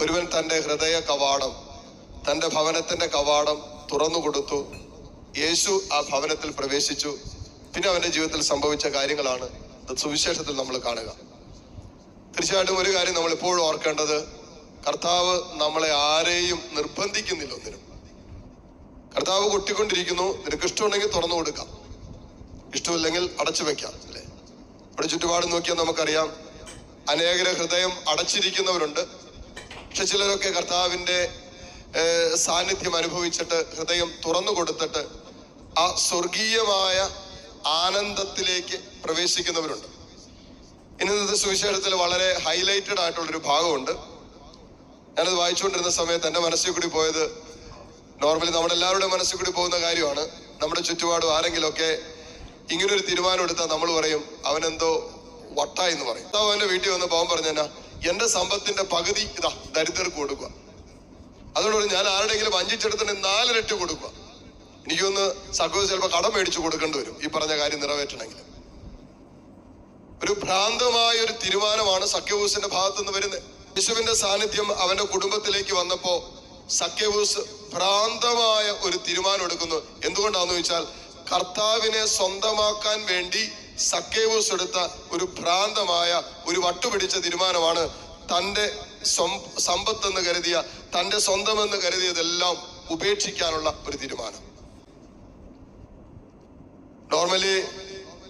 ഒരുവൻ തന്റെ ഹൃദയ കവാടം തന്റെ ഭവനത്തിന്റെ കവാടം തുറന്നു കൊടുത്തു. യേശു ആ ഭവനത്തിൽ പ്രവേശിച്ചു. പിന്നെ അവന്റെ ജീവിതത്തിൽ സംഭവിച്ച കാര്യങ്ങളാണ് സുവിശേഷത്തിൽ നമ്മൾ കാണുക. തീർച്ചയായിട്ടും ഒരു കാര്യം നമ്മൾ എപ്പോഴും ഓർക്കേണ്ടത് കർത്താവ് നമ്മളെ ആരെയും നിർബന്ധിക്കുന്നില്ല ഒന്നിനും. കർത്താവ് കൊട്ടിക്കൊണ്ടിരിക്കുന്നു നിനക്ക് ഇഷ്ടമുണ്ടെങ്കിൽ തുറന്നു കൊടുക്കാം. ഇഷ്ടമില്ലെങ്കിൽ അടച്ചു വെക്കാം അല്ലേ? അവിടെ ചുറ്റുപാട് നോക്കിയാൽ നമുക്കറിയാം അനേകര ഹൃദയം അടച്ചിരിക്കുന്നവരുണ്ട്. പക്ഷെ ചിലരൊക്കെ കർത്താവിന്റെ സാന്നിധ്യം അനുഭവിച്ചിട്ട് ഹൃദയം തുറന്നു കൊടുത്തിട്ട് ആ സ്വർഗീയമായ ആനന്ദത്തിലേക്ക് പ്രവേശിക്കുന്നവരുണ്ട്. ഇന്നത്തെ സുവിശേഷത്തിൽ വളരെ ഹൈലൈറ്റഡ് ആയിട്ടുള്ളൊരു ഭാഗമുണ്ട്. ഞാനത് വായിച്ചുകൊണ്ടിരുന്ന സമയത്ത് എന്റെ മനസ്സിൽ കൂടി പോയത് നോർമലി നമ്മുടെ എല്ലാവരുടെ മനസ്സിൽ കൂടി പോകുന്ന കാര്യമാണ്. നമ്മുടെ ചുറ്റുപാടും ആരെങ്കിലുമൊക്കെ ഇങ്ങനൊരു തീരുമാനം എടുത്താൽ നമ്മൾ പറയും അവനെന്തോ വട്ടായി എന്ന് പറയും അവന്റെ വീട്ടിൽ വന്ന് പോകാൻ പറഞ്ഞാ എന്റെ സമ്പത്തിന്റെ പകുതി ഇതാ ദരിദ്രർക്ക് കൊടുക്കുക. അതുകൊണ്ട് ഞാൻ ആരുടെങ്കിലും വഞ്ചിച്ചെടുത്തിന് നാലിരട്ടി കൊടുക്കുക. എനിക്കൊന്ന് സഹോദരി ചിലപ്പോൾ കടം മേടിച്ചു കൊടുക്കേണ്ടി വരും ഈ പറഞ്ഞ കാര്യം നിറവേറ്റണമെങ്കിൽ. ഒരു ഭ്രാന്തമായ ഒരു തീരുമാനമാണ് സഖ്യവൂസിന്റെ ഭാഗത്തു നിന്ന് വരുന്നത്. യേശുവിന്റെ സാന്നിധ്യം അവന്റെ കുടുംബത്തിലേക്ക് വന്നപ്പോ സഖ്യവൂസ് ഭ്രാന്തമായ ഒരു തീരുമാനം എടുക്കുന്നു. എന്തുകൊണ്ടാന്ന് ചോദിച്ചാൽ കർത്താവിനെ സ്വന്തമാക്കാൻ വേണ്ടി സഖ്യവൂസ് എടുത്ത ഒരു ഭ്രാന്തമായ ഒരു വട്ടുപിടിച്ച തീരുമാനമാണ് തന്റെ സമ്പത്തെന്ന് കരുതിയ തന്റെ സ്വന്തമെന്ന് കരുതിയതെല്ലാം ഉപേക്ഷിക്കാനുള്ള ഒരു തീരുമാനം. നോർമലി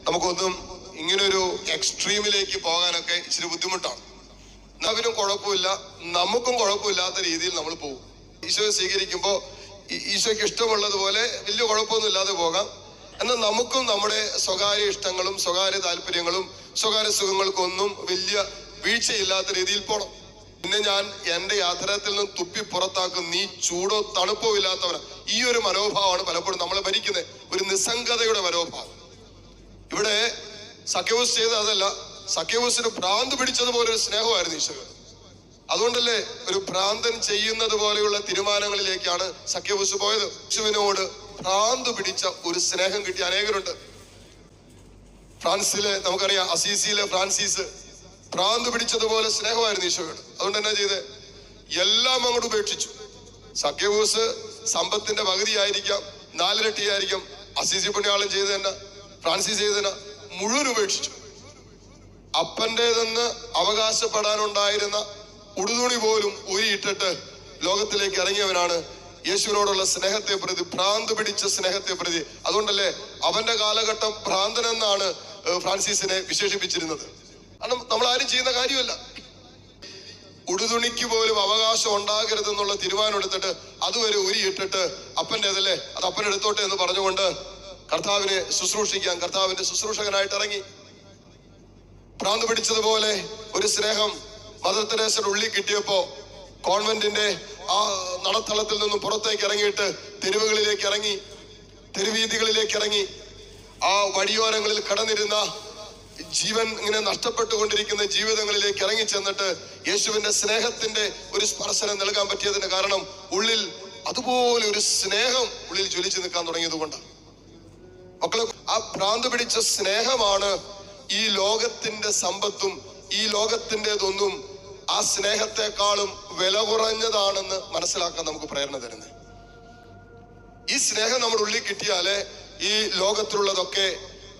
നമുക്കൊന്നും ഇങ്ങനൊരു എക്സ്ട്രീമിലേക്ക് പോകാനൊക്കെ ഇച്ചിരി ബുദ്ധിമുട്ടാണ്. അവനും കുഴപ്പമില്ല. നമുക്കും കുഴപ്പമില്ലാത്ത രീതിയിൽ നമ്മൾ പോകും. ഈശോയെ സ്വീകരിക്കുമ്പോൾ ഈശോയ്ക്ക് ഇഷ്ടമുള്ളതുപോലെ വലിയ കുഴപ്പമൊന്നും ഇല്ലാതെ പോകാം. എന്നാൽ നമുക്കും നമ്മുടെ സ്വകാര്യ ഇഷ്ടങ്ങളും സ്വകാര്യ താല്പര്യങ്ങളും സ്വകാര്യ സുഖങ്ങൾക്കൊന്നും വലിയ വീഴ്ചയില്ലാത്ത രീതിയിൽ പോണം. പിന്നെ ഞാൻ എന്റെ യാഥാർത്ഥ്യത്തിൽ നിന്ന് തുപ്പി പുറത്താക്കും നീ ചൂടോ തണുപ്പോ ഇല്ലാത്തവനാ. ഈ ഒരു മനോഭാവമാണ് പലപ്പോഴും നമ്മളെ ഭരിക്കുന്നത്. ഒരു നിസ്സംഗതയുടെ മനോഭാവം. ഇവിടെ സഖ്യവസ് ചെയ്ത അതല്ല സഖ്യവസിന് ഭ്രാന്ത് പിടിച്ചതുപോലെ ഒരു സ്നേഹമായിരുന്നു ഈശ്വരൻ. അതുകൊണ്ടല്ലേ ഒരു ഭ്രാന്തൻ ചെയ്യുന്നത് പോലെയുള്ള തീരുമാനങ്ങളിലേക്കാണ് സഖ്യബുസ് പോയത്. യേശുവിനോട് ഭ്രാന്ത് പിടിച്ച ഒരു സ്നേഹം കിട്ടിയ അനേകരുണ്ട്. ഫ്രാൻസിലെ നമുക്കറിയാം അസീസിയിലെ ഫ്രാൻസിസ് ഭ്രാന്ത് പിടിച്ചതുപോലെ സ്നേഹമായിരുന്നു ഈശോയോട് അതുകൊണ്ട് എന്നാ ചെയ്തേ? എല്ലാം അങ്ങോട്ട് ഉപേക്ഷിച്ചു. സഖ്യബൂസ് സമ്പത്തിന്റെ പകുതിയായിരിക്കാം നാലിരട്ടിയായിരിക്കാം അസീസി പുണ്യാളം ചെയ്ത് തന്നെ ഫ്രാൻസിസ് ചെയ്ത് തന്നെ മുഴുവൻ ഉപേക്ഷിച്ചു. അപ്പന്റേതെന്ന് അവകാശപ്പെടാനുണ്ടായിരുന്ന ഉടുതുണി പോലും ഊരിയിട്ടിട്ട് ലോകത്തിലേക്ക് ഇറങ്ങിയവനാണ് യേശുവിനോടുള്ള സ്നേഹത്തെ പ്രതി ഭ്രാന്ത് പിടിച്ച സ്നേഹത്തെ പ്രതി. അതുകൊണ്ടല്ലേ അവന്റെ കാലഘട്ടം ഭ്രാന്തൻ എന്നാണ് ഫ്രാൻസിസിനെ വിശേഷിപ്പിച്ചിരുന്നത്. കാരണം നമ്മൾ ആരും ചെയ്യുന്ന കാര്യമല്ല. ഉടുതുണിക്ക് പോലും അവകാശം ഉണ്ടാകരുതെന്നുള്ള തീരുമാനം എടുത്തിട്ട് അതുവരെ ഉരിയിട്ടിട്ട് അപ്പന്റെതല്ലേ അത് അപ്പൻ എടുത്തോട്ടെ എന്ന് പറഞ്ഞുകൊണ്ട് കർത്താവിനെ ശുശ്രൂഷിക്കാൻ കർത്താവിന്റെ ശുശ്രൂഷകനായിട്ട് ഇറങ്ങി. ഭ്രാന്ത് പിടിച്ചതുപോലെ ഒരു സ്നേഹം മദർ തെരേസയുടെ ഉള്ളിൽ കിട്ടിയപ്പോ കോൺവെന്റിന്റെ ആ നടത്തളത്തിൽ നിന്നും പുറത്തേക്ക് ഇറങ്ങിയിട്ട് തെരുവുകളിലേക്ക് ഇറങ്ങി തെരുവീതികളിലേക്ക് ഇറങ്ങി. ആ വഴിയോരങ്ങളിൽ കടന്നിരുന്ന ജീവൻ ഇങ്ങനെ നഷ്ടപ്പെട്ടുകൊണ്ടിരിക്കുന്ന ജീവിതങ്ങളിലേക്ക് ഇറങ്ങി ചെന്നിട്ട് യേശുവിന്റെ സ്നേഹത്തിന്റെ ഒരു സ്പർശനം നൽകാൻ പറ്റിയതിന് കാരണം ഉള്ളിൽ അതുപോലെ ഒരു സ്നേഹം ഉള്ളിൽ ജ്വലിച്ചു നിൽക്കാൻ തുടങ്ങിയത് കൊണ്ട് മക്കളെ ആ ഭ്രാന്ത് പിടിച്ച സ്നേഹമാണ് ഈ ലോകത്തിന്റെ സമ്പത്തും ഈ ലോകത്തിന്റെതൊന്നും ആ സ്നേഹത്തെക്കാളും വില കുറഞ്ഞതാണെന്ന് മനസ്സിലാക്കാൻ നമുക്ക് പ്രേരണ തരുന്നത്. ഈ സ്നേഹം നമ്മുടെ ഉള്ളിൽ കിട്ടിയാലേ ഈ ലോകത്തിലുള്ളതൊക്കെ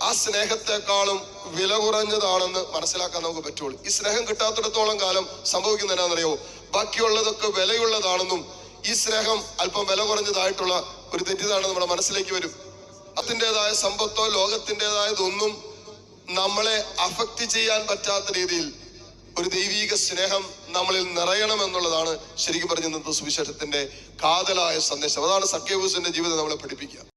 ആ സ്നേഹത്തെക്കാളും വില കുറഞ്ഞതാണെന്ന് മനസ്സിലാക്കാൻ നമുക്ക് പറ്റുള്ളൂ. ഈ സ്നേഹം കിട്ടാത്തിടത്തോളം കാലം സംഭവിക്കുന്ന എന്നാണെന്നറിയോ? ബാക്കിയുള്ളതൊക്കെ വിലയുള്ളതാണെന്നും ഈ സ്നേഹം അല്പം വില കുറഞ്ഞതായിട്ടുള്ള ഒരു തെറ്റിദ്ധാരണ നമ്മുടെ മനസ്സിലേക്ക് വരും. അതിന്റെതായ സമ്പത്തോ ലോകത്തിന്റെതായതൊന്നും നമ്മളെ അഫക്റ്റ് ചെയ്യാൻ പറ്റാത്ത രീതിയിൽ ഒരു ദൈവീക സ്നേഹം നമ്മളിൽ നിറയണം എന്നുള്ളതാണ് ശരിക്കും പറഞ്ഞ സുവിശേഷത്തിന്റെ കാതലായ സന്ദേശം. അതാണ് സഖ്യഭൂസിന്റെ ജീവിതം നമ്മളെ പഠിപ്പിക്കുക.